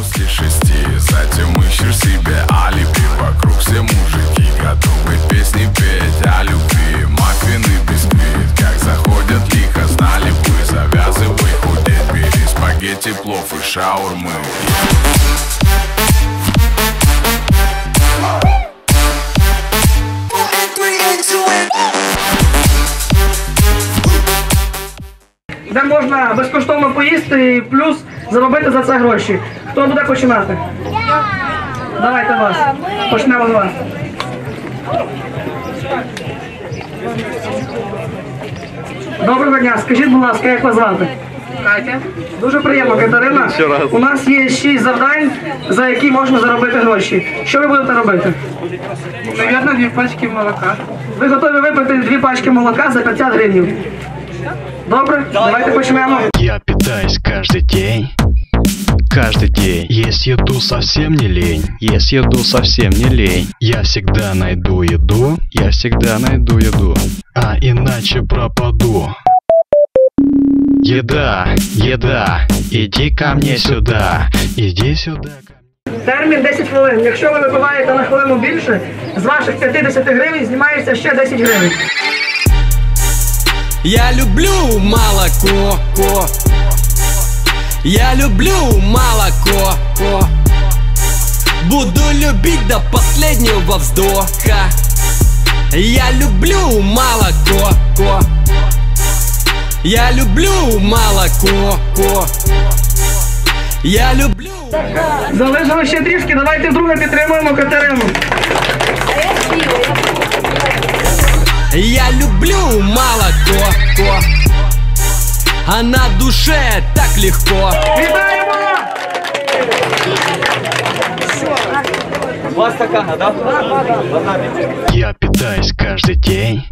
после шести Затем ищешь себе алиби Вокруг все мужики готовы песни петь о любви Маффины, бисквит, как заходят лихо Знали бы, завязывай худеть Бери спагетти, плов и шаурмы де можна безкоштовно поїсти і плюс заробити за це гроші. Хто буде починати? Давайте вас. Почнемо з вас. Доброго дня. Скажіть, будь ласка, як вас звати? Катя. Дуже приємно, Катерина. У нас є шість завдань, за які можна заробити гроші. Що ви будете робити? Навірно, дві пачки молока. Ви готові випити дві пачки молока за 50 гривень? Добре, давайте почнемо. Я питаюсь каждый день Каждый день Есть еду совсем не лень Есть еду совсем не лень Я всегда найду еду Я всегда найду еду А иначе пропаду Еда, еда Иди ко мне сюда Иди сюда ко мне Термін 10 хвилин. Якщо ви випиваєте на хвилину більше, з ваших 50 гривень знімається ще 10 гривень. Я люблю молоко, ко. Я люблю молоко, ко. Буду любить до последнего вздоха. Я люблю молоко, ко. Я люблю молоко, ко. Я люблю Залишилось ще трішки, давайте вдруге підтримуємо Катерину. Я люблю молоко, ко. А на душе так легко. Вітаємо! Я питаюсь каждый день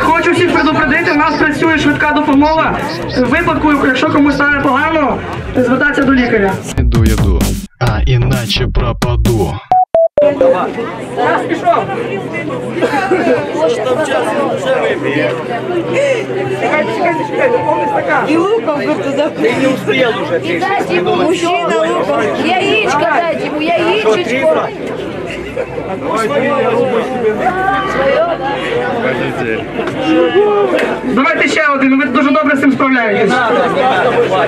Хочу всіх предупредити, у нас працює швидка допомога. В випадку, якщо комусь стане погано, звертатися до лікаря. Найду еду А иначе пропаду Раз пішов. Чекайте, чекайте, чекайте, повний стакан. И луком туда. Ты не успел уже. Дайте ему мужчина луком. Яичко дайте ему, яичечку. Давайте ще один, ви дуже добре з цим справляєтесь.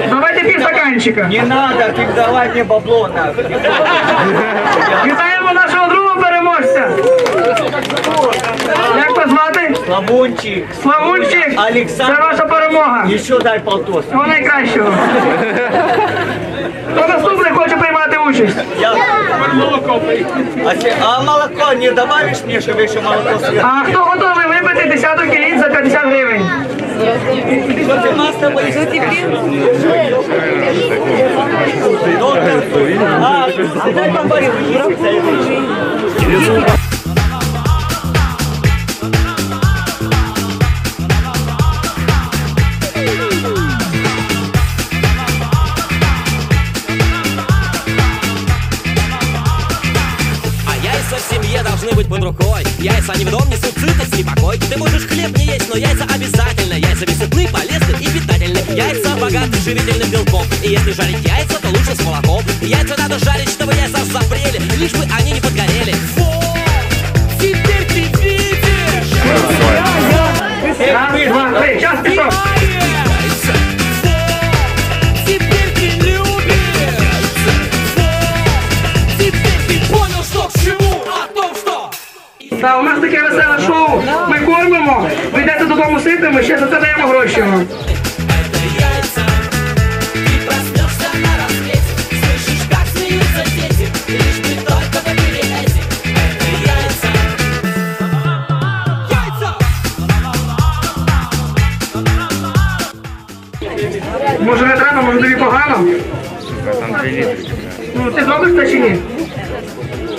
Давайте пів стаканчика. Не надо, ты давай мне бабло нахуй. Вітаємо Звати? Славончик. Славунчик. Олександр. Це ваша перемога. Еще дай полтос. Всього найкращого. Хто наступний хоче приймати участь? Я... А, те- а молоко не добавишь мне, чтобы еще молоко сверху? А хто готовий випити десяток яєць за 50 гривень? Доктор. А, дай поговорим. Яйца не в дом несут сытость и покой Ты можешь хлеб не есть, но яйца обязательно. Яйца весны, полезны и питательны. Яйца богаты живительным белком. И если жарить яйца, то лучше с молоком. Яйца надо жарить, чтобы яйца запрели Лишь бы они не подгорели. Вот! Теперь ты видишь! Раз, два, Та, у нас таке веселе шоу. Ми кормимо, ви йдете додому ситими, ще за це даємо гроші вам. Это яйца Ты проснешься на рассвете Слышишь, как смеются дети Лишь бы только добили эти Это яйца Яйца! Може не треба, може тобі погано? Ну ти зробиш це чи ні?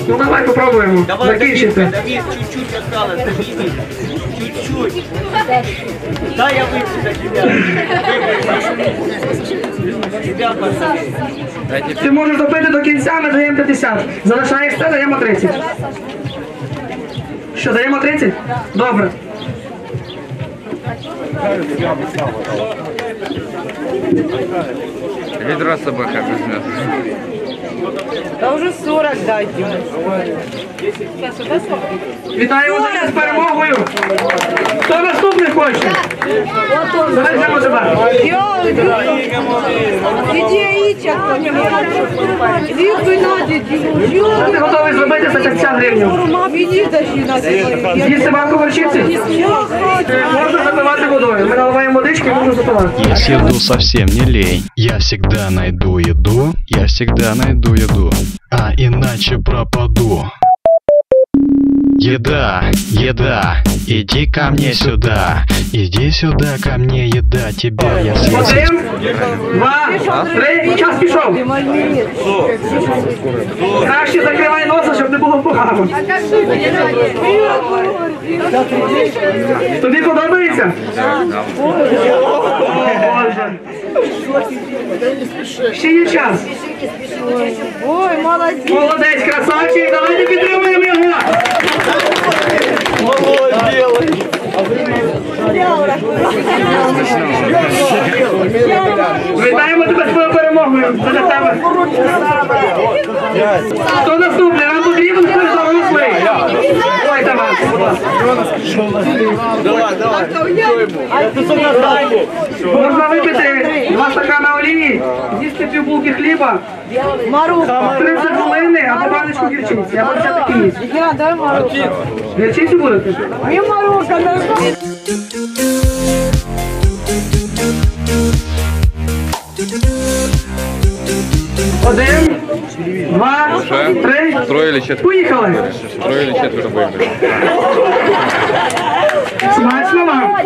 Ну давай попробуємо. Давай, Закінчити. Давид, чуть-чуть осталось. Давид. Чуть-чуть. Дай я выпью за тебя. Ти можеш допити до кінця, ми даємо 50. Залишаєшся, даємо 30. Що, даємо 30? Добре. Ведро собака без Да уже 40 дайте. Вітаю вас з перемогою! Хто наступний хоче? Давай йдемо до вас. Иди яичек кто-нибудь. Иди надо, Що ти готовий зробити за 50 гривень? Надо. Банку горчиці? Можна запивати водою. Ми наливаємо водички можна запивати. Если еду совсем не лень, я всегда найду еду, я всегда найду еду, а иначе пропаду. Еда, еда, иди ко мне сюда, иди сюда ко мне, еда, тебя я съесть. Один, два, три, час пішов. Краще закривай носа, щоб не було погано. Тобі подобається? Боже. Ще є час. Ой, молодец. Молодець, красавчик, давайте підтримуємо його. Вітаємо тебе з твоєю перемогою. Хто наступний? Ой, давай. Можна випити два стакана олії, з'їсти пів булки хліба, Маруха. три цибулини або баночку гірчиці, або таке місце. Я, дай Маруха. Гірчицю будете? Мне Маруха, дай. Один, два, три. Трое или четверо? Поїхали. Трое или четверо выиграли. Смачно вам?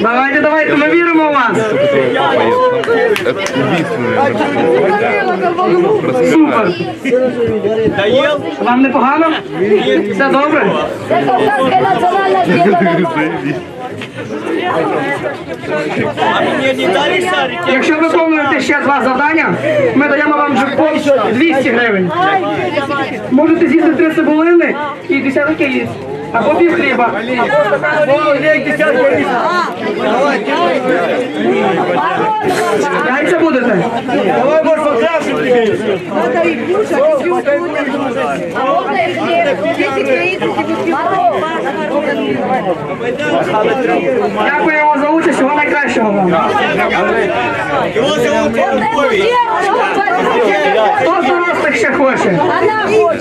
Давайте, давайте, ми віримо в вас. Супер. Доел? Вам непогано? Все добре? А мне не дали шарики? Якщо виконуєте ще два завдання, ми даємо вам джекпот 200 гривень. Можете з'їсти три цибулини і десяток яєць. Або пів хліба. Яйця будете? Давай, может, покрасим тебе. Дякуємо за участь, всього найкращого вам. Хто з дорослих ще хоче?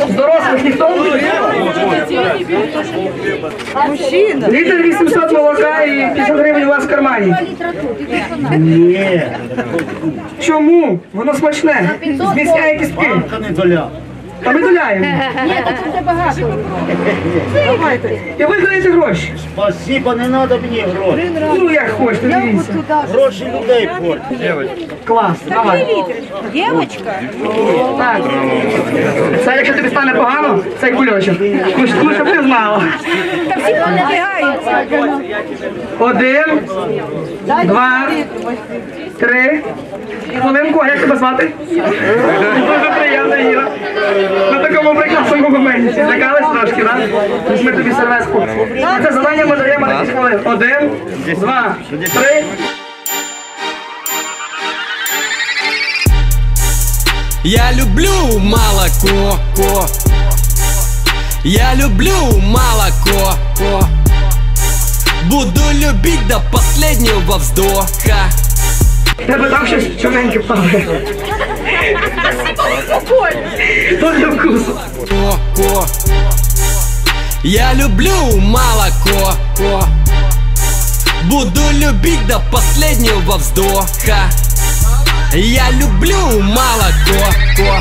З дорослих ніхто? Мужчина. Літр 800 молока і 50 гривень у вас в кармані. Ні. Чому? Воно смачне. Зміцняє кістки. Та ми доляємо. І ви даєте гроші. Спасибо, не треба мені гроші. Ну як хочете, дивіться. Гроші людей портять. Клас, давай. Девочка. Так. Це якщо тобі стане погано, цей кульочок. Ну, щоб- ну, щоб ти знала. Один, два, три. Хвилинку, а як тебе звати? Дуже приємно, Іра. На такому прекрасному моменті. Злякались трошки, так? Візьми тобі серветку. Це завдання ми даємо на 10 хвилин. Один, два, три. Я люблю молоко. ко. Я люблю молоко. ко. Буду любить до последнего вздоха. Тебе там щось чорненьке впали. То для вкусу. ко, ко. Я люблю молоко. ко. Буду любить до последнего вздоха. Я люблю молоко. ко.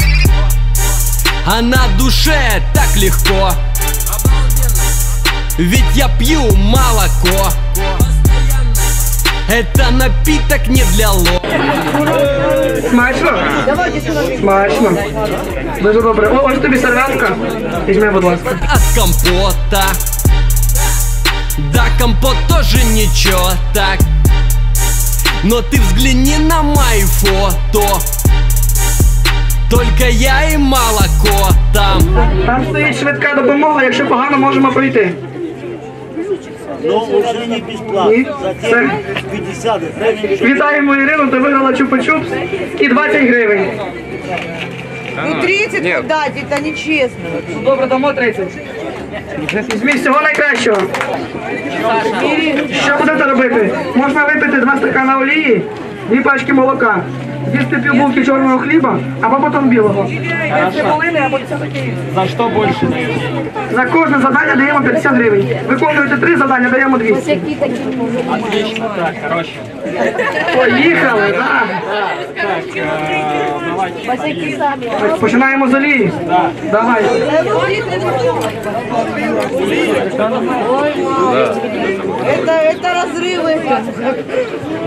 А на душе так легко. Ведь я пью молоко. Это напиток не для лох. Смачно? Смачно. Дуже добре. О, ось тобі серветка. Візьми, будь ласка. от компота Да, компот тоже ничего так Но ты взгляни на мои фото Только я и молоко там Там стоїть швидка допомога, якщо погано можемо пройти. Но уже не Ні. бесплатно. Це... Затем 50 гривен. Вітаємо Ірину, ти виграла чупа-чупс і 20 гривень. Ну 30 дать, это нечестно. Добре, дамо 30. Візьміть всього найкращого. Що будете робити? Можна випити два стакана олії, дві пачки молока, з'їсти півбулки чорного хліба, або потім білого. За что больше даете? За кожне завдання даємо 50 гривень. Виконуєте три завдання, даємо 200. Отлично, так, хорошо. Поїхали, так. Так, э, давайте. Починаємо з олії. Давай. Это, это разрывы.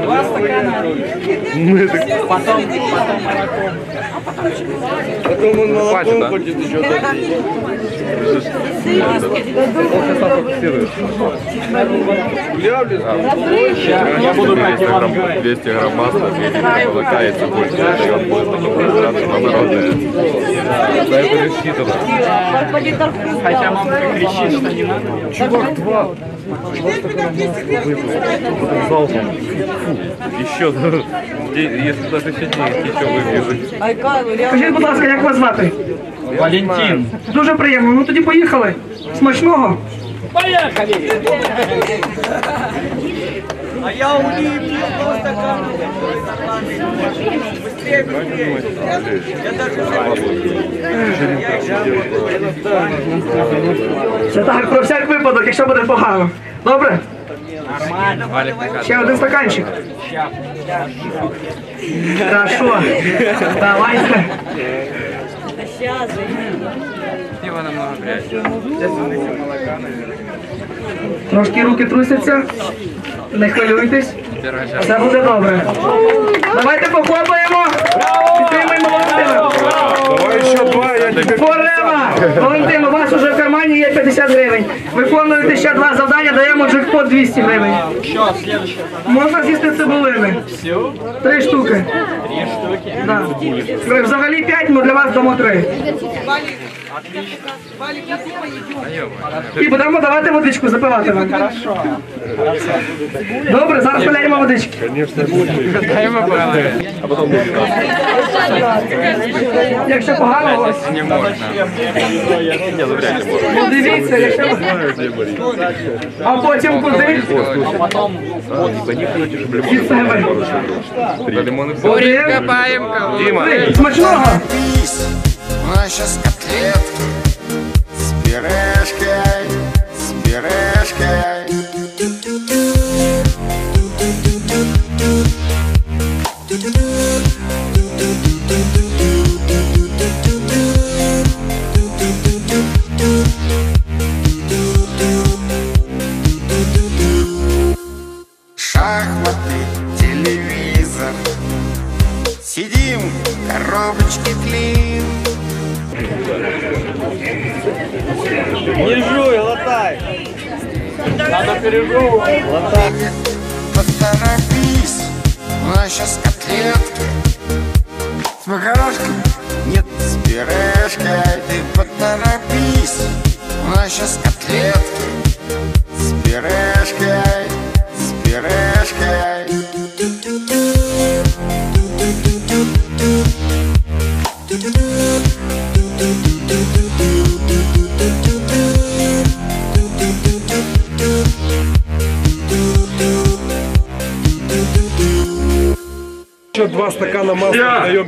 Два стакана. Потом, потом молоко. Хватит, да? Я буду как я вам говорю. 200 грамм масла, 200 грамм молока и цибульки. И он будет потом разбираться на народное. За это рассчитано. Хотя мамка кричит, что не надо. Еще, если даже еще денег еще вывезут. Скажіть, будь ласка, як вас звати? Валентин. Дуже приємно. Ну тоді поїхали. Смачного. Поїхали! А я у них пью два стакана. Це так, про всяк випадок, якщо буде погано. Добре? Нормально. Ще один стаканчик. Хорошо. Давайте. Пиво намного грязь. Трошки руки трусяться. Не хвилюйтесь. Все буде добре. Давайте похлопаємо. Підтримаємо Валентина. Давай еще два, я тебе... Форема! Валентин, у вас уже в кармані є 50 гривень. Виконуєте ще два завдання, даємо джекпот 200 гривень. Что, следующее? Можна з'їсти цибулини. Все? Три штуки. Три штуки. Да. Взагалі 5, ми для вас дамо 3. І будемо давати водичку, запивати вам. Хорошо. Добре, зараз поляємо водички. Потом будет. Якщо погано у вас, Не ну ну дивіться, якщо... А потім куди? Від себе. Да лимон и Один. Дима, Смачного! У нас сейчас котлетки с пюрешкой, с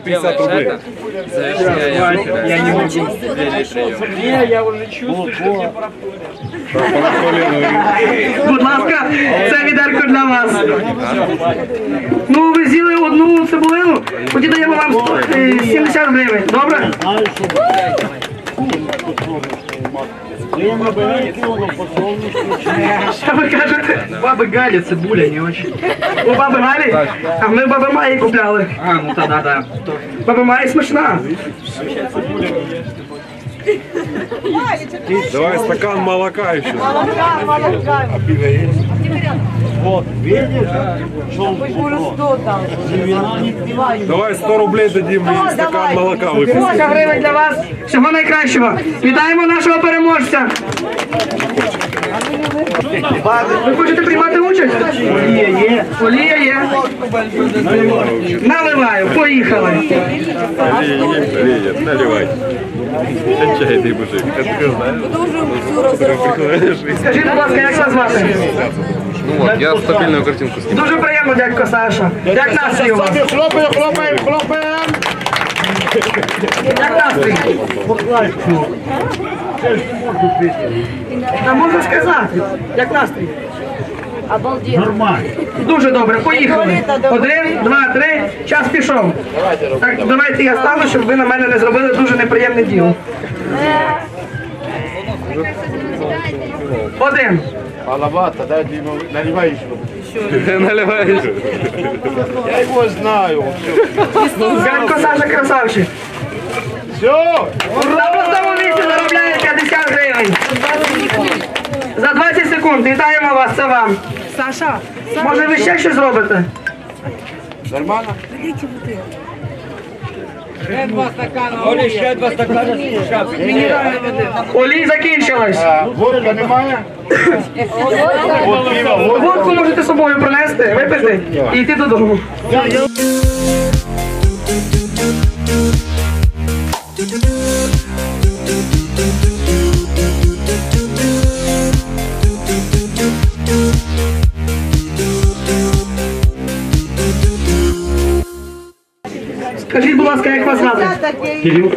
50 рублей. Я не могу. Не, я уже чувствую, что мне пора. Будь ласка, це відерко для вас. Ну, ви з'їли одну цибулину, тоді даємо вам 100, е, 70 гривень. Добре? Время берете, воно по солнышку. Що ви кажете? Баби Галі, цибуля не очень. У баби Галі? А ми баби Маї купляли. А, ну тогда да. Баба Маї смачна. Давай стакан молока еще. Вот, видишь? Что там? Вина не. Давай 100 рублей дадим и стакан молока выпить. 50 гривень для вас. Всього найкращого. Вітаємо нашого переможця. Ви хочете приймати участь? Олія є. Олія є. Наливаю, поїхали. Наливай. Отчаянный мужик. Скажіть, будь ласка, як вас звати? Ну вот, я стабильную картинку снимаю. Дуже приємно, дядько Саша. Як настрій у вас? Хлопаємо, хлопаємо, хлопаємо. Як настрій? Та можна сказати. Як настрій? Нормально. Дуже добре, поїхали. Один, два, три, час пішов. Так, давайте я стану, щоб ви на мене не зробили дуже неприємне діло. Один. Маловато, да, Дима. Наливаешь. Я его знаю. Дядько Саша красавчик. Все. На простому місці заробляє 50 гривень. За 20 секунд. Вітаємо вас, це вам. Саша, Може ви ще щось зробите? Нормально? Олі, ще два стакана з шапки. Олій закінчилась. Водка немає? Водку можете з собою принести, випити і йти додому. Скажіть, будь ласка, як вас звати? Кирил.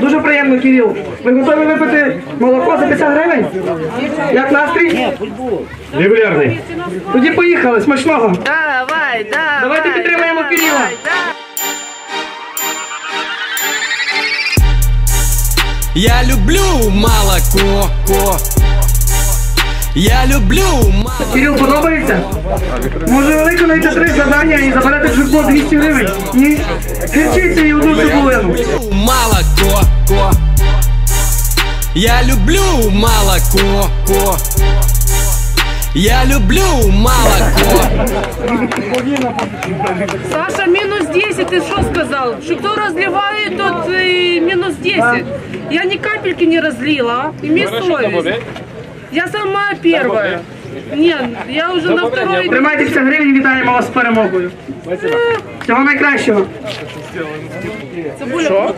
Дуже приємно, Кирил. Ви готові випити молоко за 50 гривень? Як настрій? Регулярний. Тоді поїхали, смачного. давай, давай. Давайте підтримаємо Кирила. Я люблю молоко. Я люблю молоко. Кирил, подобається? Може ви виконаєте три завдання і заберете джекпот 200 гривень? Ні? Кричіться і одну цибулину. молоко. Я люблю молоко. Я люблю молоко. Саша, минус 10, ты что сказал? Что кто разливает, тот э, минус 10. Я ни капельки не разлила. Имей совесть. Я сама первая. Нет, я уже на второй. Тримайте 50 гривень, вітаємо вас з перемогою. Всього найкращого. Цибуля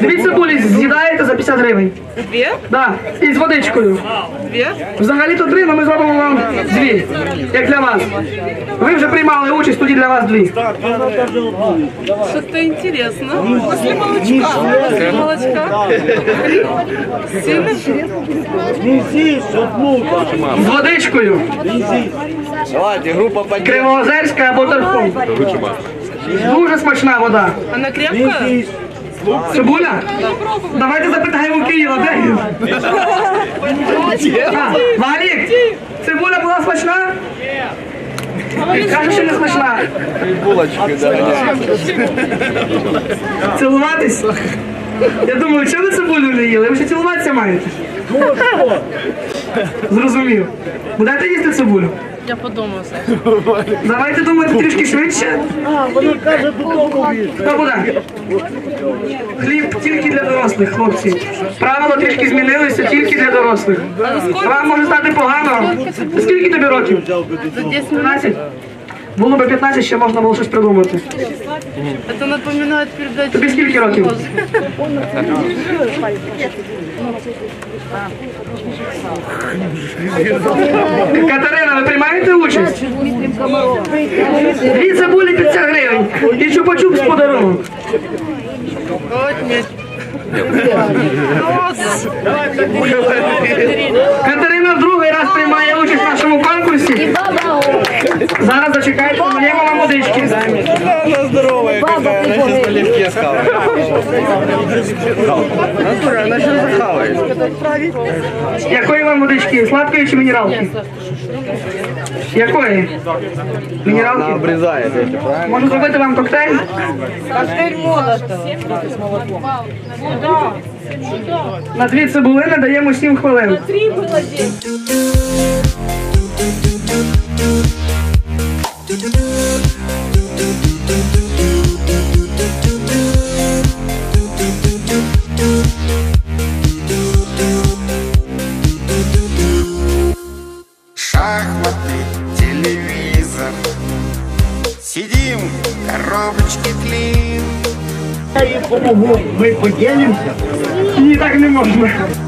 Дві цибулі з'їдаєте за 50 гривень. Две? Да, і з водичкою. Две? Взагалі-то три, але ми зробимо вам дві, як для вас. Ви вже приймали участь, тоді для вас дві. Что-то интересно. После молочка. После молочка. Сильно? З водичкою. Давайте, група поддержки. Кривоозерська або торфом. Дуже смачна вода. Она крепкая? Цибуля? Давайте запитаємо Києва, де він? А, Валік, цибуля була смачна? Каже, що не смачна. Булочки, да. Цілуватись? Я думаю, чого ви цибулю не їли? Ви ще цілуватися маєте? Зрозумів. Будете їсти цибулю? Я подумаю. Давайте думати трішки швидше. А, вона каже, додому буде? Хліб тільки для дорослих, хлопці. Правила трішки змінилися тільки для дорослих. Вам може стати погано. Скільки тобі років? 15? Було би 15, ще можна було щось придумати. Это напоминает передачу. Тобі скільки років? Катерина, ви приймаєте участь? Дві цибулі 50 гривень. І чупа-чуп з подарунок. Катерина другий раз приймає участь в нашому конкурсі. Зараз зачекайте, даємо вам водички. Якої вам водички? Сладкої чи мінералки? Якої? Мінералки? Правильно? Можу зробити вам коктейль? На дві цибулини даємо сім хвилин. Шахматы, телевизор. Сидим, коробочки клин. Я им мы поделимся. Ні,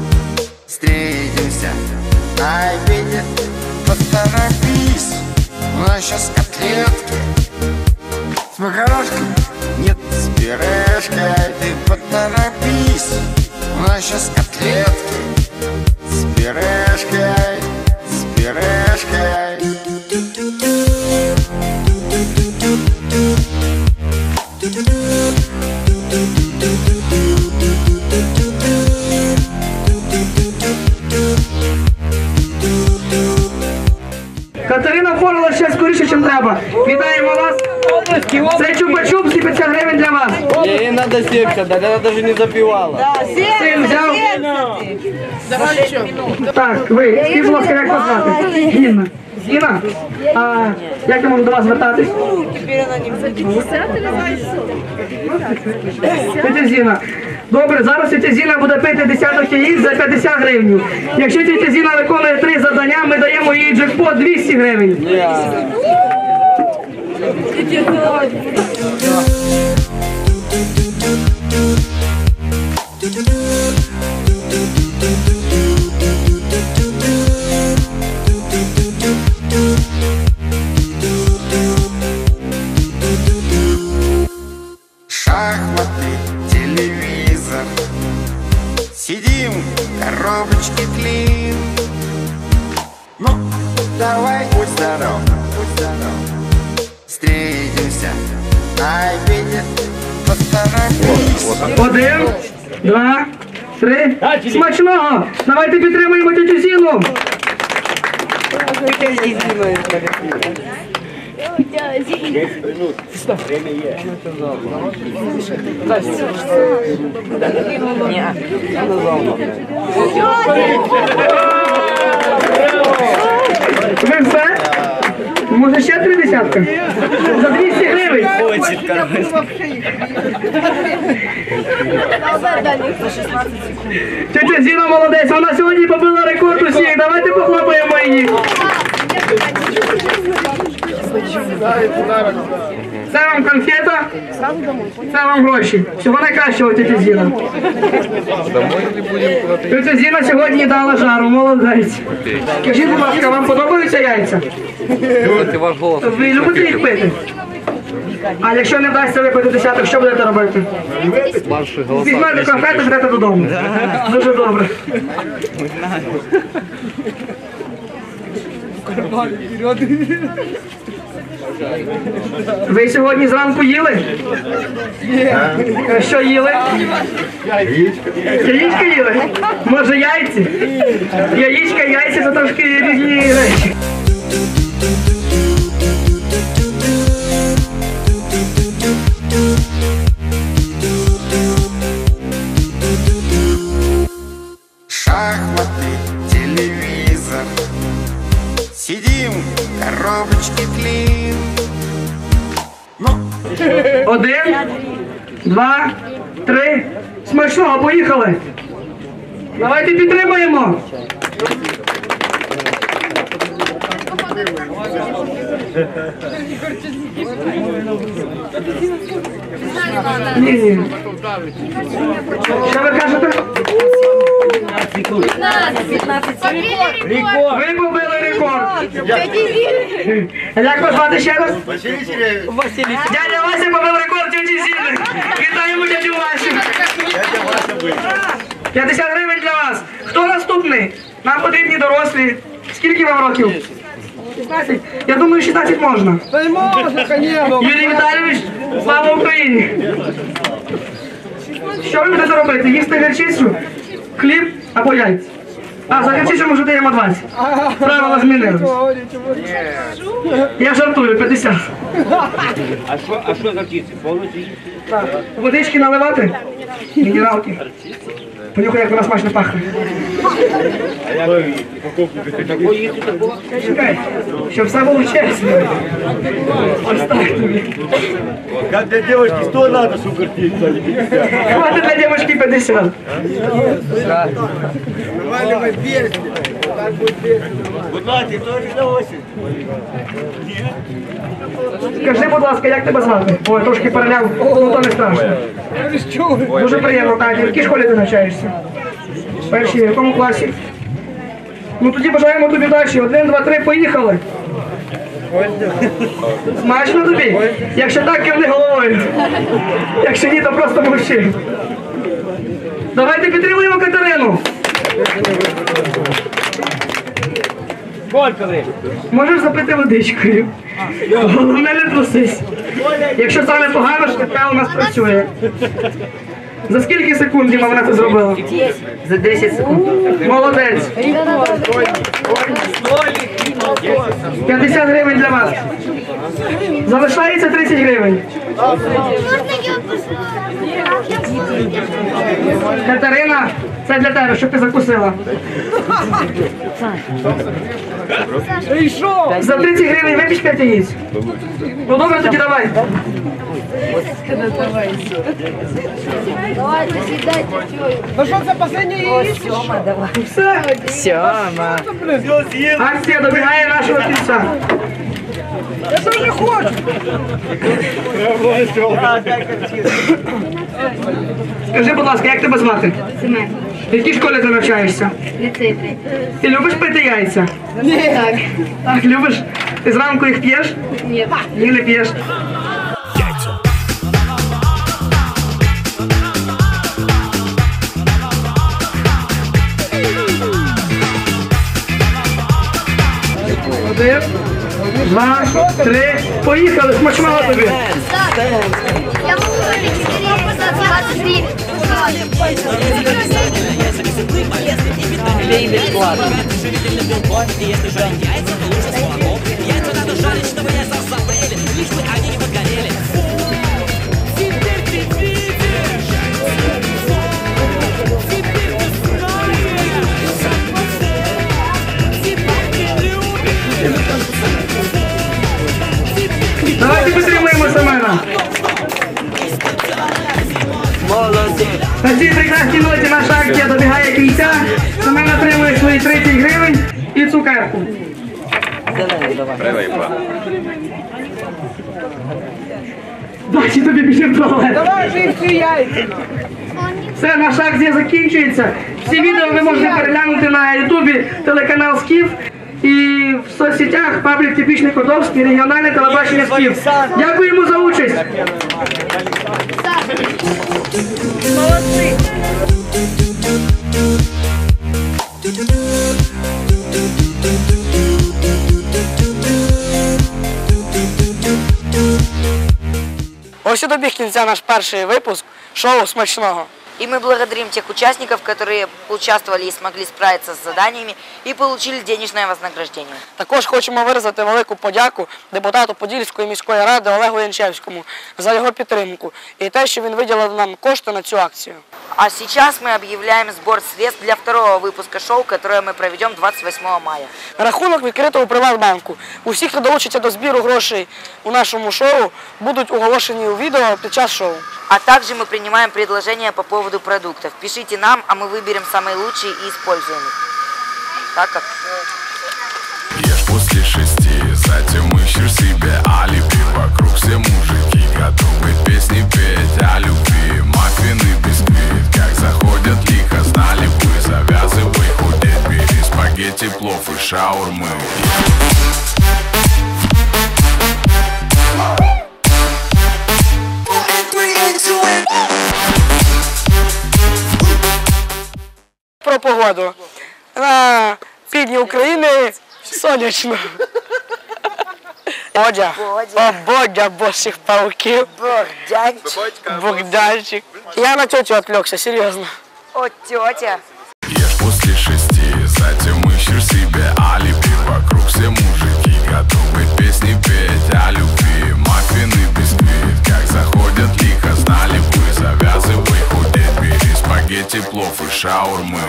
ніж треба. Вітаємо вас. Це чупа-чуп, 50 гривень для вас. Ей надо сепся, да она даже не запивала. Син взяв. Так, ви, скажіть, будь ласка, як вас звати? Інна. Інна, а як я можу до вас звертатись? Тетя Зіна. Добре, зараз тетя Зіна буде пити десяток яїць за 50 гривень. Якщо тетя Зіна виконує три завдання, ми даємо їй джекпот 200 гривень. Телевизор Сидим, коробочки клин Ну, давай, будь здоров, будь здоров Встретимся на обеде Поторопись Один, два, три. Смачного! Давайте підтримуємо тетю Зіну. Ви все? Може ще три десятка? За 200 гривень. Тетя Зіна молодець, вона сьогодні побила рекорд усіх. Давайте похлопаємо її. Це вам конфета, це вам гроші. Всього найкращого, тетя Зіна. Тетя Зіна сьогодні дала жару, молодець. Скажіть, будь ласка, вам подобаються яйця? Ви любите їх пити? А якщо не вдасться випити десяток, що будете робити? Візьмете конфети, берете додому. Дуже добре. Ви сьогодні зранку їли? Е, Що їли? Яєчка їли? Може яйці? Яєчка, яйця це трошки різні речі. Сидим, коробочки клин Ну, Один, два, три. Смачного, поїхали. Давайте підтримаємо. Ні. Що ви кажете? Ви побили рекорд. Як вас звати ще раз? Дядя Вася побив рекорд тьоті Зіни. Вітаємо дядю Васю. 50 гривень для вас. Хто наступний? Нам потрібні дорослі. Скільки вам років? 16? Я думаю, 16 можна. Юрій Віталійович, слава Україні! Що ви будете робити? Їсти гірчицю, хліб або яйця? А, за гірчицю ми вже даємо 20. Правила змінились. Я жартую, 50. А що а что за? Полностью? Водички наливати, мінералки. Понюхай, як вона смачно пахне. Чекай, щоб все було чесно. Ось так тобі. Как для девушки 100 надо, сука, птица, а не 50. Хватить для дівчинки 50. Будь ласка, теж на осінь. Скажи, будь ласка, як тебе звати? Ой, трошки переляв, ну то не страшно. Дуже приємно, Катя. В якій школі ти навчаєшся? Першій, в якому класі? Ну тоді бажаємо тобі далі. Один, два, три, поїхали. Смачно тобі? Якщо так, кивни головою. Якщо ні, то просто мовчи. Давайте підтримуємо Катерину. Можеш запити водичкою. Головне не трусись. Якщо стане погано, швидка у нас працює. За скільки секунд Діма, вона це зробила? За 10 секунд. Молодець. 50 гривень для вас. Залишається 30 гривень. Катерина, це для тебе, щоб ти закусила. За 30 гривень випіч 5 яєць. Ну добре, тоді давай. Давайте сідайте, чую. Ну що це останнє яєчко? Сьома, давай. Все. Сьома. Акція добігає нашого кінця. Я що не хочу. Скажи, будь ласка, як тебе звати? Семен. В якій школі ти навчаєшся? Ліцей. Ти любиш пити яйця? Так. Так, любиш? Ти зранку їх п'єш? Ні. Ні, не п'єш. два, три, поїхали, смачного тобі. Я можу 4 Пей бесплатно. Живительный белком, и если жарить яйца, то лучше с молоком. Яйца надо жарить, чтобы яйца созрели, лишь бы они не подгорели. На цій прекрасній ноті наша акція добігає кінця. Семен отримує свої 30 гривень і цукерку. Прилипа. Дачі тобі більше в туалет. Все, наша акція закінчується. Всі відео ви можете переглянути на ютубі телеканал Скіф і в соцсетях паблік Типічний Котовський, регіональне телебачення Скіф. Дякуємо за участь. Ось і добіг кінця наш перший випуск шоу смачного. И мы благодарим тех участников, которые участвовали и смогли справиться с заданиями и получили денежное вознаграждение. Також хочемо виразити велику подяку депутату Подільської міської ради Олегу Янчевському за його підтримку і те, що він виділив нам кошти на цю акцію. А сейчас мы объявляем сбор средств для второго выпуска шоу, которое мы проведем 28 мая. Рахунок відкрито у Приватбанку. Усі, хто долучиться до збіру грошей у нашому шоу, будуть оголошені у відео під час шоу. А также мы принимаем предложения по поводу продуктов. Пишите нам, а мы выберем самые лучшие и используем их. Так как Ешь после шести, затем ищешь себе алиби Вокруг все мужики готовы песни петь о любви Маффины, бисквит, как заходят лихо Знали бы, завязывай худеть Бери спагетти, плов и шаурмы Про погоду. На півдні України сонячно. Бодя. О, Бодя босих пауків. Богданчик. Богданчик. Я на тетю отвлекся, серьезно. О, тетя. Ешь после шести, затем ищешь себе алиби Вокруг все мужики готовы песни петь о спагетти, плов и шаурмы.